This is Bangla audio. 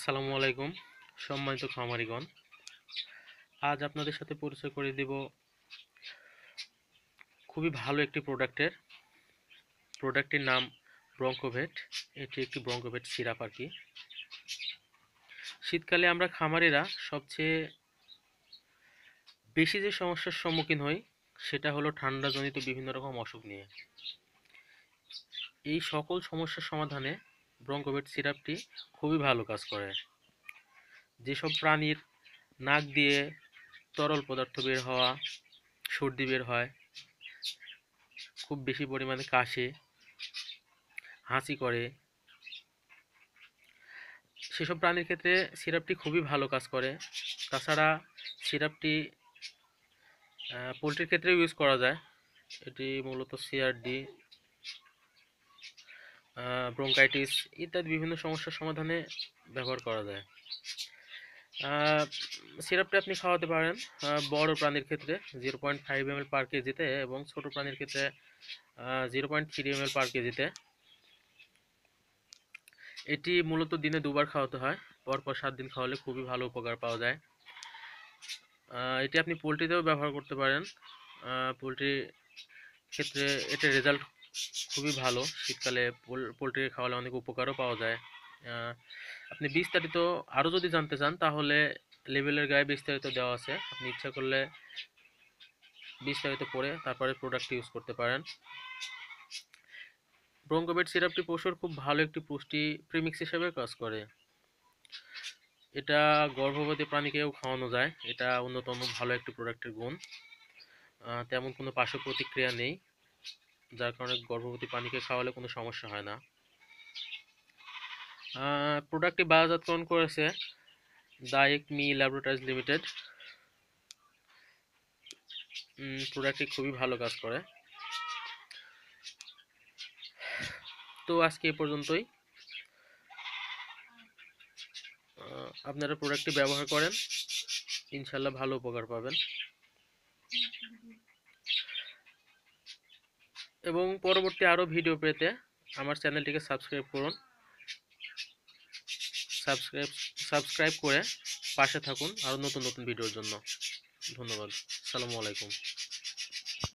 আসসালামু আলাইকুম, সম্মানিত খামারিগণ। আজ আপনাদের সাথে পরিচয় করে দেব খুবই ভালো একটি প্রোডাক্টের। প্রোডাক্টটির নাম ব্রঙ্কোভেট, এটি একটি ব্রঙ্কোভেট সিরাপ আর কি। শীতকালে আমরা খামারিরা সবচেয়ে বেশি যে সমস্যার সম্মুখীন হই, সেটা হলো ঠান্ডাজনিত বিভিন্ন রকম অসুখ নিয়ে। এই সকল সমস্যার সমাধানে ব্রঙ্কোভেট সিরাপটি খুবই ভালো কাজ করে। যেসব প্রাণীর নাক দিয়ে তরল পদার্থ বের হওয়া, সর্দি বের হয়, খুব বেশি পরিমাণে কাশে হাঁচি করে, সেসব প্রাণীর ক্ষেত্রে সিরাপটি খুবই ভালো কাজ করে। তাছাড়া সিরাপটি পোলট্রির ক্ষেত্রে ইউজ করা যায়। এটি মূলত সিআরডি ব্রঙ্কাইটিস ইত্যাদি বিভিন্ন সমস্যার সমাধানে ব্যবহার করা যায়। সিরাপটা আপনি খাওয়াতে পারেন বড় প্রাণীর ক্ষেত্রে zero point five M per কেজিতে এবং ছোট প্রাণীর ক্ষেত্রে zero point three M per কেজিতে এটি মূলত দিনে দুবার খাওয়াতে হয়, পরপর সাত দিন খাওয়ালে খুবই ভালো উপকার পাওয়া যায়। এটি আপনি পোলট্রিতেও ব্যবহার করতে পারেন। পোলট্রি ক্ষেত্রে এটার রেজাল্ট খুবই ভালো। শীতকালে পোলট্রি খাওয়ালে অনেক উপকারও পাওয়া যায়। আপনি বিস্তারিত আরও যদি জানতে চান, তাহলে লেবেলের গায়ে বিস্তারিত দেওয়া আছে। আপনি ইচ্ছা করলে বিস্তারিত পড়ে তারপরে প্রোডাক্ট ইউজ করতে পারেন। ব্রঙ্কোবেট সিরাপটি পশুর খুব ভালো একটি পুষ্টি প্রিমিক্স হিসেবে কাজ করে। এটা গর্ভবতী প্রাণীকেও খাওয়ানো যায়। এটা অন্যতম ভালো একটি প্রোডাক্টের গুণ। তেমন কোনো পার্শ্ব প্রতিক্রিয়া নেই। যার কারণে গর্ভবতী প্রাণীকে খাওয়ালে কোনো সমস্যা হয় না। প্রোডাক্টটি বাজারজাতকরণ করেছে দায়েক মি ল্যাবরেটরিজ লিমিটেড প্রোডাক্টটি খুবই ভালো কাজ করে। তো আজকে এ পর্যন্তই। আপনারা প্রোডাক্টটি ব্যবহার করেন ইনশাল্লাহ ভালো উপকার পাবেন। এবং পরবর্তী আরও ভিডিও পেতে আমার চ্যানেলটিকে সাবস্ক্রাইব করুন। সাবস্ক্রাইব সাবস্ক্রাইব করে পাশে থাকুন আরও নতুন নতুন ভিডিওর জন্য। ধন্যবাদ। সালামু আলাইকুম।